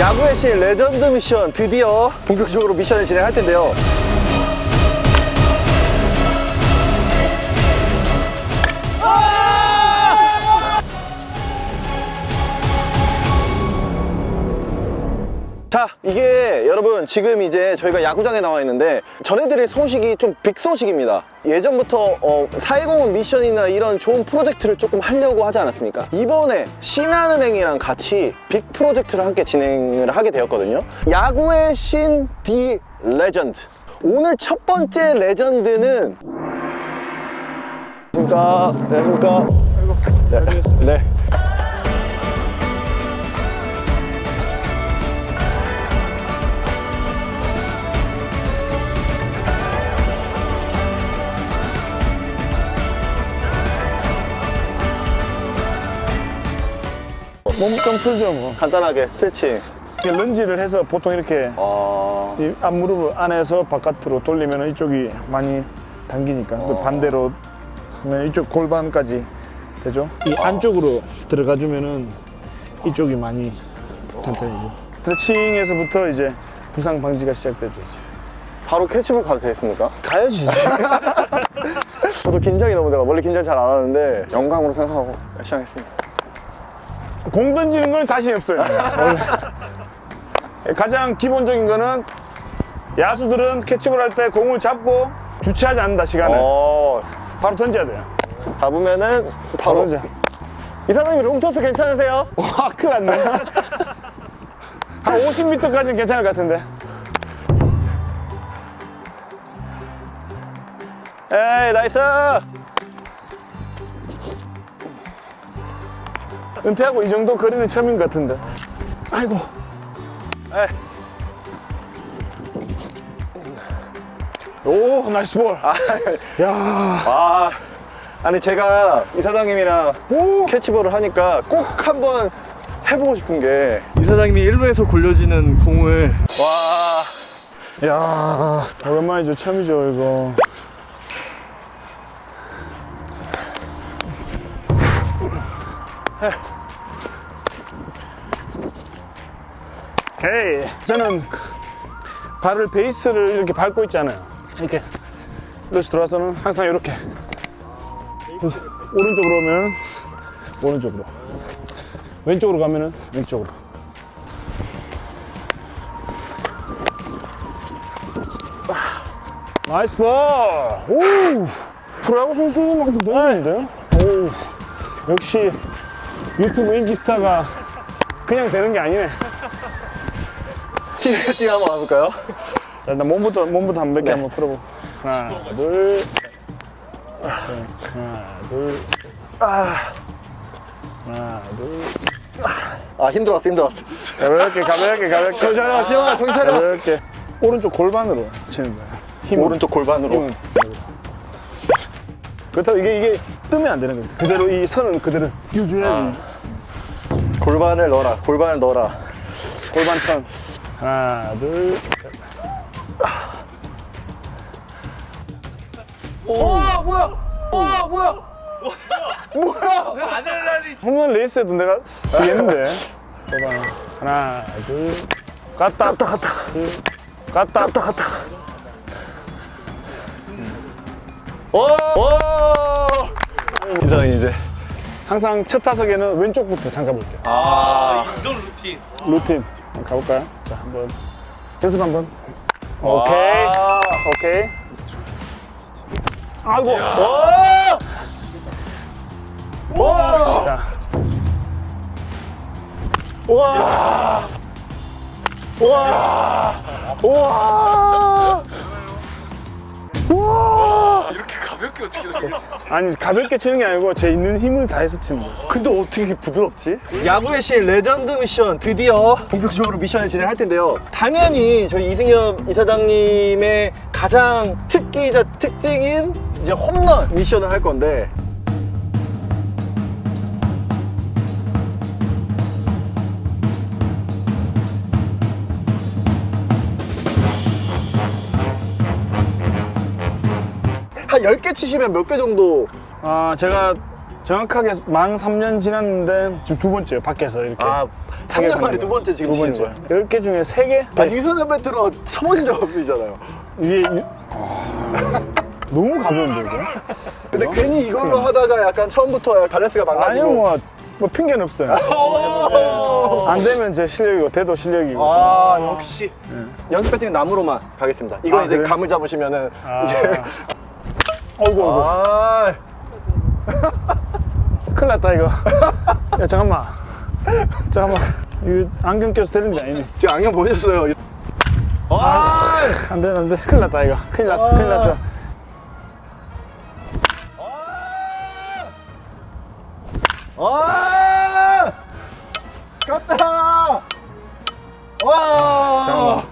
야구의 신 레전드 미션 드디어 본격적으로 미션을 진행할 텐데요. 자, 이게 여러분 지금 이제 저희가 야구장에 나와 있는데 전해드릴 소식이 좀 빅 소식입니다. 예전부터 어, 420 미션이나 이런 좋은 프로젝트를 조금 하려고 하지 않았습니까? 이번에 신한은행이랑 같이 빅 프로젝트를 함께 진행을 하게 되었거든요. 야구의 신 디 레전드. 오늘 첫 번째 레전드는 안녕하십니까? 안녕하십니까? 네. 네. 몸 좀 풀죠 뭐. 간단하게 스트레칭. 이렇게 런지를 해서 보통 이렇게 아. 이 앞무릎을 안에서 바깥으로 돌리면 이쪽이 많이 당기니까 또 어. 반대로 하면 이쪽 골반까지 되죠. 이 안쪽으로 들어가 주면은 이쪽이 많이 탄탄해지죠. 스트레칭에서부터 이제 부상 방지가 시작되죠. 이제. 바로 캐치볼 가도 되겠습니까? 가야지. 저도 긴장이 너무 돼가 원래 긴장 잘 안 하는데 영광으로 생각하고 하겠습니다. 공 던지는 건 자신 없어요. 가장 기본적인 거는 야수들은 캐치볼 할 때 공을 잡고 주체하지 않는다 시간을 어, 바로 던져야 돼요. 잡으면은 바로 던져. 이사장님 롱토스 괜찮으세요? 와, 큰일 났네. 한 50m까지는 괜찮을 것 같은데. 에이 나이스! 은퇴하고 이 정도 거리는 처음인 것 같은데. 아이고. 에이. 오, 나이스 볼. 야, 아 아니 제가 이사장님이랑 오. 캐치볼을 하니까 꼭 한번 해보고 싶은 게 이사장님이 1루에서 굴려지는 공을 와 야, 오랜만이죠. 처음이죠, 이거. 오 케이. 저는 발을 베이스를 이렇게 밟고 있잖아요. 이렇게. 이렇게 들어와서는 항상 이렇게. 오른쪽으로 오면 오른쪽으로. 왼쪽으로 가면은 왼쪽으로. 나이스 볼! 오! 프로야구 선수만큼 되는데? 오, 역시 유튜브 인기 스타가 그냥 되는 게 아니네. 티네티 한번 가볼까요? 자, 일단 몸부터, 몸부터 한 몇개 한번 풀어보고. 하나, 둘. 네, 하나, 둘. 아, 하나, 둘. 아 힘들었어 힘들었어 가볍게, 가볍게, 가볍게. 차려 시영아 차려 가볍게. 오른쪽 골반으로 치는 거야. 힘 오른쪽 골반으로 힘은. 그렇다고 이게, 이게 뜨면 안 되는 거야. 그대로 이 선은 그대로 유지해야지. 골반을 넣어라 골반을 넣어라 골반 턴. 하나, 둘, 셋. 와 뭐야 와 뭐야 홈런 레이스에도 내가 지겠는데. 골반. 하나, 둘. 갔다. 갔다, 갔다. 둘. 갔다. 갔다, 갔다. 와 이사장님 이제 항상 첫 타석에는 왼쪽부터 잠가 볼게요. 아 이런 루틴. 루틴. 한번 가볼까요? 자, 한번. 연습 한번. 오케이. 와. 오케이. 아이고. 와! 와! 자, 와! 와! 와! 와! 가볍게 어떻게 나갔어? 아니 가볍게 치는 게 아니고 제 있는 힘을 다해서 치는 거예요. 근데 어떻게 이렇게 부드럽지? 야구의 신 레전드 미션 드디어 본격적으로 미션을 진행할 텐데요. 당연히 저희 이승엽 이사장님의 가장 특기이자 특징인 이제 홈런 미션을 할 건데 한 10개 치시면 몇 개 정도 아, 제가 정확하게 만 3년 지났는데 지금 두 번째요 밖에서 이렇게 아, 3년 만에 두 번째 지금 두 치는 거예요? 10개 중에 3개? 아, 유선현 배트로 쳐보신 적 없으시잖아요. 위에 유- 너무 가벼운데 이거? 근데 괜히 이걸로 하다가 약간 처음부터 밸런스가 아니요 망가지고. 뭐, 뭐 핑계는 없어요 안 되면 제 실력이고 돼도 실력이고 아, 역시. 연습 배팅 나무로만 가겠습니다. 이거 아, 이제 그래요? 감을 잡으시면은 아. 이제. 어이구 어이구. 아, 큰일 났다 이거. 야 잠깐만. 잠깐만. 이거 안경 껴서 되는 게 아니네. 지금 안경 보셨어요? 아, 안돼 안돼. 큰일 났다 이거. 큰일 났어 큰일 났어. 아, 갔다. 와.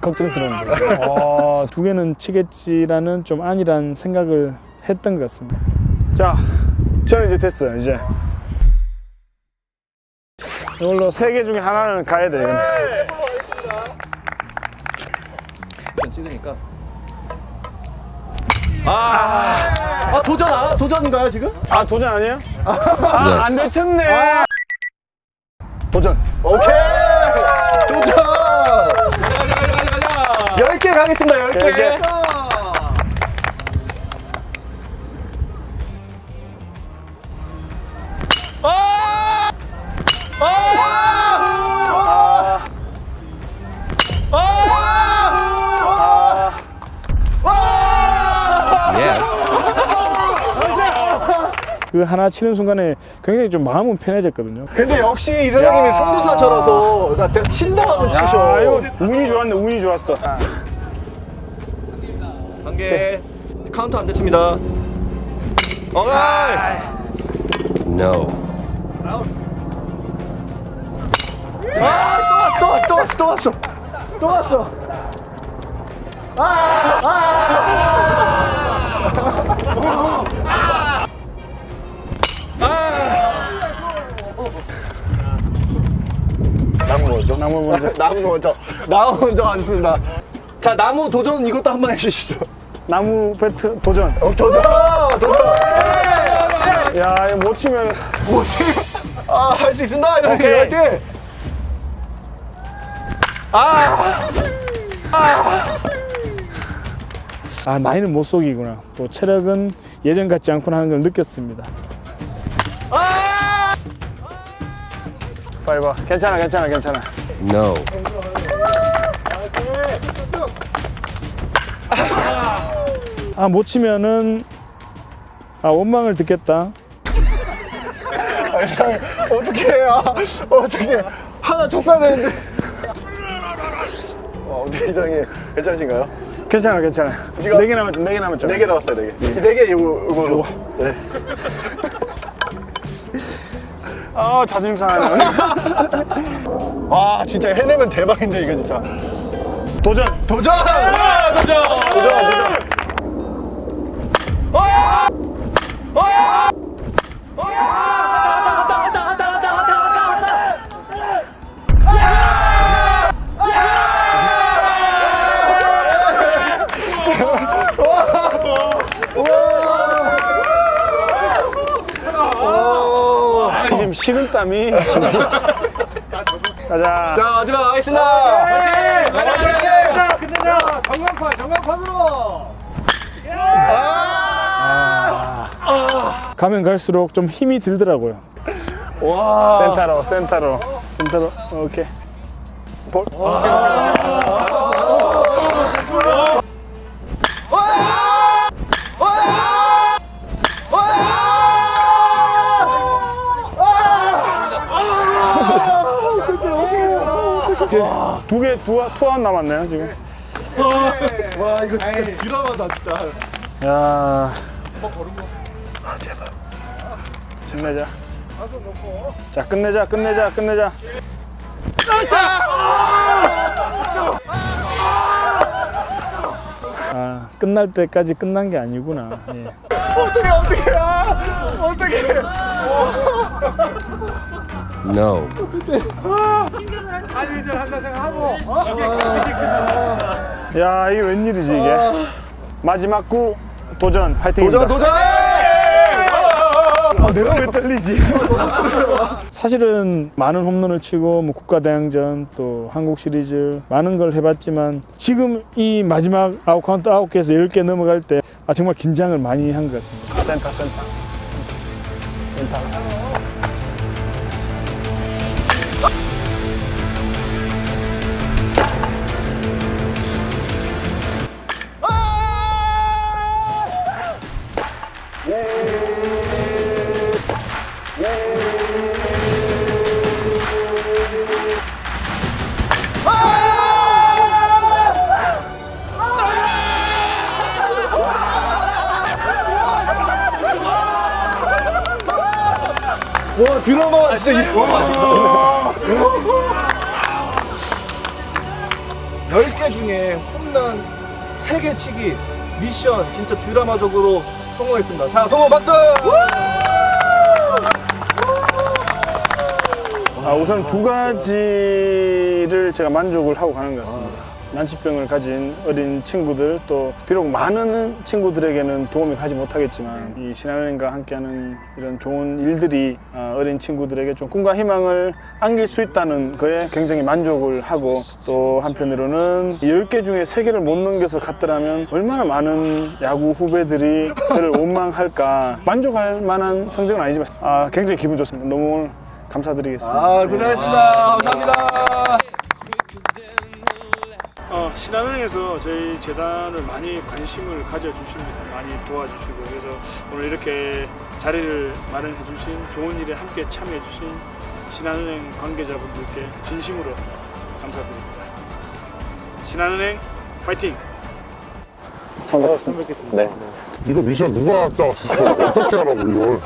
걱정스러운데 어, 두 개는 치겠지라는 좀 아니란 생각을 했던 것 같습니다 자 저는 이제 됐어요 이제 이걸로 세 개 중에 하나는 가야 돼 이건. 찍으니까. 아, 아 도전 아 도전인가요 지금? 아 도전 아니에요? 아안 되쳤네 도전 오케이 도전. 10개 가겠습니다 10개. 열 개. 그 하나 치는 순간에 굉장히 좀 마음은 편해졌거든요 근데 역시 이 사장님이 야. 승부사셔라서 나 내가 친다 하면 치셔. 아 이거 운이 좋았네 운이 좋았어 한 개. 카운트 안 됐습니다. 어이. No. 아, 또 왔어, 또 왔어, 또 왔어, 또 왔어. 나무 먼저. 나무 먼저 나무 먼저. 나무 먼저 앉습니다. 자, 나무 도전 이것도 한번 해주시죠. 나무 배트 도전 어, 도전, 도전. 야 이거 못 치면 뭐지? 아, 할 수 있습니다. 이렇게 오케이. 할 때. 아 나이는 못 속이구나 또 체력은 예전 같지 않구나 하는 걸 느꼈습니다 빨리 봐 괜찮아 괜찮아 괜찮아 No. 아 못 치면은 아 원망을 듣겠다 어떻게 해야? 어떻게 하나 쳤어야 되는데. 어, 어떻게 이상해? 괜찮으신가요? 괜찮아 괜찮아 지금- 네개 남았죠 네개 남았죠 네 개 나왔어요, 네 개. 네 개 이거 이거로. 네. 아 자존심 상하네 와, 진짜 해내면 대박인데 이거 진짜. 도전 도전! 도전! 도전! 도전! 지금 식은땀이. 가자. 자, 마지막 하겠습니다. 가면 갈수록 좀 힘이 들더라고요. 와. 센터로 센터로. 센터로. 오케이. 볼. 두개 투아웃 남았네요 지금. 와, 이거 진짜 드라마다 진짜. 야. 끝내자. 자, 끝내자, 끝내자, 끝내자. 아, 끝날 때까지 끝난 게 아니구나. 예. 어떻게 어떻게 아, 어떻게 No. 야, 이게 웬일이지, 이게. 마지막 구 도전 파이팅입니다. 도전 도전! 아, 내가 왜 떨리지? 사실은 많은 홈런을 치고 뭐 국가대항전 또 한국 시리즈 많은 걸 해봤지만 지금 이 마지막 아웃 카운트 아홉 개에서 열 개 넘어갈 때 아, 정말 긴장을 많이 한 것 같습니다. 센터 센터 센터. 드라마 진짜 이- 10개 중에 홈런 3개 치기 미션 진짜 드라마적으로 성공했습니다. 자, 성공 박수! 아, 우선 두 가지를 제가 만족을 하고 가는 것 같습니다. 난치병을 가진 어린 친구들 또 비록 많은 친구들에게는 도움이 가지 못하겠지만 이 신한은행과 함께하는 이런 좋은 일들이 어, 어린 친구들에게 좀 꿈과 희망을 안길 수 있다는 거에 굉장히 만족을 하고 또 한편으로는 10개 중에 3개를 못 넘겨서 갔더라면 얼마나 많은 야구 후배들이 저를 원망할까 만족할 만한 성적은 아니지만 아, 굉장히 기분 좋습니다. 너무 감사드리겠습니다. 아, 고생하셨습니다. 감사합니다. 어, 신한은행에서 저희 재단을 많이 관심을 가져주십니다. 많이 도와주시고 그래서 오늘 이렇게 자리를 마련해 주신 좋은 일에 함께 참여해 주신 신한은행 관계자분들께 진심으로 감사드립니다. 신한은행 파이팅! 네. 이거 미션 누가 왔다? 어떻게 하라고 이걸?